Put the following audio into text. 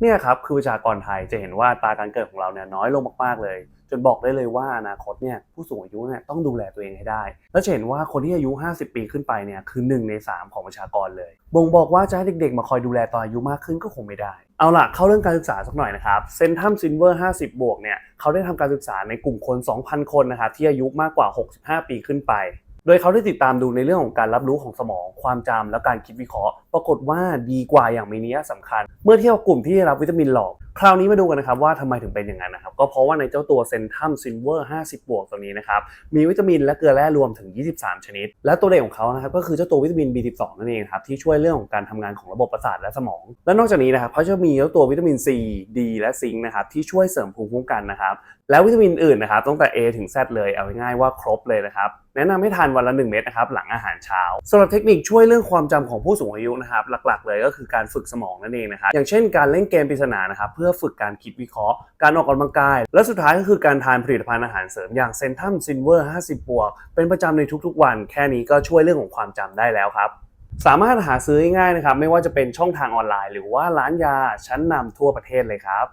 เนี่ยครับคือประชากรไทยจะเห็นว่าตาการเกิดของเราเนี่ยน้อยลงมากๆเลย จนบอกได้เลยว่าอนาคตเนี่ยผู้สูงอายุเนี่ยต้องดูแลตัวเองให้ได้ แล้วจะเห็นว่าคนที่อายุ 50 ปีขึ้นไปเนี่ยคือ 1 ใน 3 ของประชากรเลย บ่งบอกว่าจะให้เด็กๆ มาคอยดูแลตอนอายุมากขึ้นก็คงไม่ได้ เอาล่ะเข้าเรื่องการศึกษาสักหน่อยนะครับเซนทัมซินเวอร์50 บวกเนี่ยเขาได้ทำการศึกษาในกลุ่มคน 2,000 คนนะครับที่อายุมากกว่า 65 ปีขึ้นไป โดยเขาได้ติดตามดูในเรื่องของการรับรู้ของสมอง ความจำและการคิดวิเคราะห์ ปรากฏว่าดีกว่าอย่างมีนัยสำคัญ เมื่อเทียบกับกลุ่มที่ได้รับวิตามินหลอก คราวนี้มาดูกันนะครับว่าทำไมถึงเป็นอย่างนั้นนะครับ ก็เพราะว่าในเจ้าตัวเซนทัมซินเวอร์ 50 บวกตัวนี้นะครับ มีวิตามินและเกลือแร่รวมถึง 23 ชนิด และตัวเด่นของเขานะครับก็คือเจ้าตัววิตามิน B12 นั่นเองครับที่ช่วยเรื่องของการทำงานของระบบประสาทและสมอง และนอกจากนี้นะครับเขาจะมีเจ้าตัววิตามิน C D และซิงค์นะครับที่ช่วยเสริมภูมิคุ้มกันนะครับแล้ววิตามินอื่นนะครับตั้งแต่ A ถึง Z เลยเอาง่ายๆว่าครบเลยนะครับแนะนำให้ทานวันละ 1 เม็ดนะครับหลังอาหารเช้าสำหรับเทคนิคช่วยเรื่องความจำของผู้สูงอายุนะครับหลักๆ เลยก็คือการฝึกสมองนั่นเองนะครับอย่างเช่น การเล่นเกมปริศนานะครับเพื่อฝึกการคิดวิเคราะห์ การออกกำลังกาย และสุดท้ายก็คือการทานผลิตภัณฑ์อาหารเสริมอย่างเซนทัมซินเวอร์50บวกเป็นประจำในทุกๆวัน แค่นี้ก็ช่วยเรื่องของความจำได้แล้วครับสามารถหาซื้อง่ายๆนะครับ ไม่ว่าจะเป็นช่องทางออนไลน์ หรือว่าร้านยาชั้นนำทั่วประเทศเลยครับ